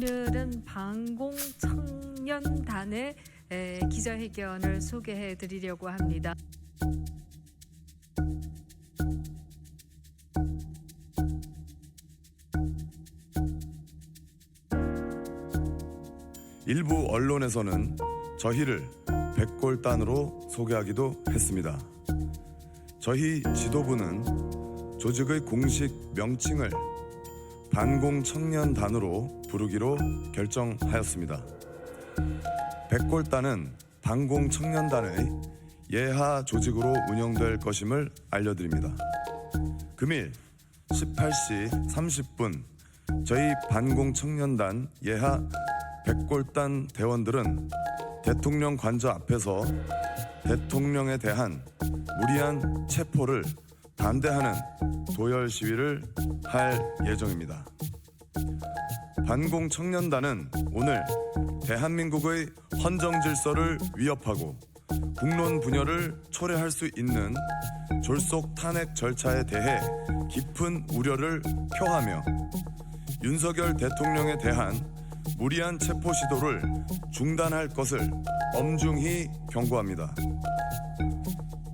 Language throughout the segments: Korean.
오늘은 방공청년단의 에, 기자회견을 소개해 드리려고 합니다. 일부 언론에서는 저희를 백골단으로 소개하기도 했습니다. 저희 지도부는 조직의 공식 명칭을 반공청년단으로 부르기로 결정하였습니다. 백골단은 반공청년단의 예하 조직으로 운영될 것임을 알려드립니다. 금일 18시 30분 저희 반공 청년단 예하 백골단 대원들은 대통령 관저 앞에서 대통령에 대한 무리한 체포를 반대하는 도열 시위를 할 예정입니다. 반공 청년단은 오늘 대한민국의 헌정 질서를 위협하고 국론 분열을 초래할 수 있는 졸속 탄핵 절차에 대해 깊은 우려를 표하며 윤석열 대통령에 대한 무리한 체포 시도를 중단할 것을 엄중히 경고합니다.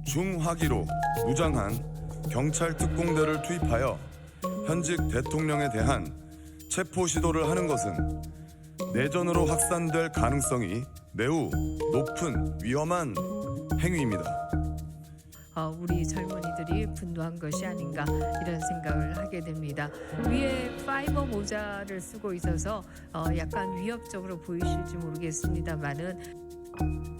중화기로 무장한 경찰 특공대를 투입하여 현직 대통령에 대한 체포 시도를 하는 것은 내전으로 확산될 가능성이 매우 높은 위험한 행위입니다. 어, 우리 젊은이들이 분노한 것이 아닌가 이런 생각을 하게 됩니다. 위에 파이버 모자를 쓰고 있어서 어, 약간 위협적으로 보이실지 모르겠습니다만은